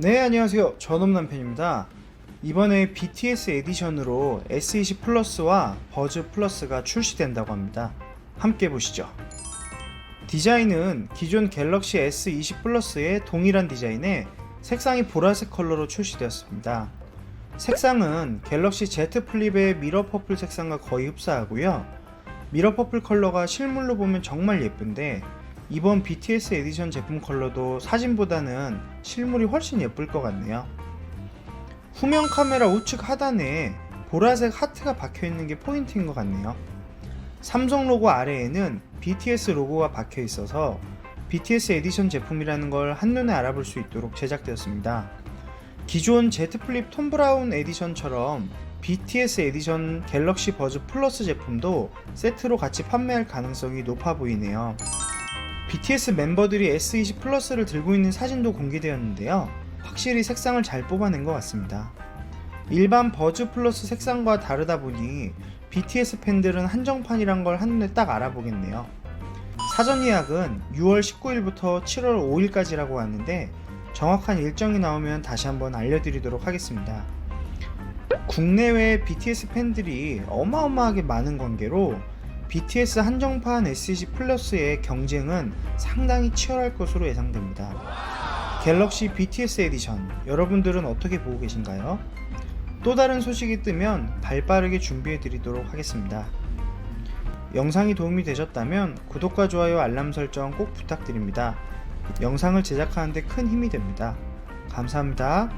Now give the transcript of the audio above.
네 안녕하세요. 전업남편입니다. 이번에 BTS 에디션으로 S20 플러스와 버즈 플러스가 출시된다고 합니다. 함께 보시죠. 디자인은 기존 갤럭시 S20 플러스의 동일한 디자인에 색상이 보라색 컬러로 출시되었습니다. 색상은 갤럭시 Z 플립의 미러 퍼플 색상과 거의 흡사하고요. 미러 퍼플 컬러가 실물로 보면 정말 예쁜데 이번 BTS 에디션 제품 컬러도 사진보다는 실물이 훨씬 예쁠 것 같네요. 후면 카메라 우측 하단에 보라색 하트가 박혀 있는 게 포인트인 것 같네요. 삼성 로고 아래에는 BTS 로고가 박혀 있어서 BTS 에디션 제품이라는 걸 한눈에 알아볼 수 있도록 제작되었습니다. 기존 Z 플립 톰 브라운 에디션처럼 BTS 에디션 갤럭시 버즈 플러스 제품도 세트로 같이 판매할 가능성이 높아 보이네요. BTS 멤버들이 S20 플러스를 들고 있는 사진도 공개되었는데요. 확실히 색상을 잘 뽑아낸 것 같습니다. 일반 버즈 플러스 색상과 다르다 보니 BTS 팬들은 한정판이란 걸 한눈에 딱 알아보겠네요. 사전 예약은 6월 19일부터 7월 5일까지라고 하는데 정확한 일정이 나오면 다시 한번 알려드리도록 하겠습니다. 국내외 BTS 팬들이 어마어마하게 많은 관계로 BTS 한정판 S20 플러스의 경쟁은 상당히 치열할 것으로 예상됩니다. 갤럭시 BTS 에디션 여러분들은 어떻게 보고 계신가요? 또 다른 소식이 뜨면 발 빠르게 준비해 드리도록 하겠습니다. 영상이 도움이 되셨다면 구독과 좋아요 알람 설정 꼭 부탁드립니다. 영상을 제작하는데 큰 힘이 됩니다. 감사합니다.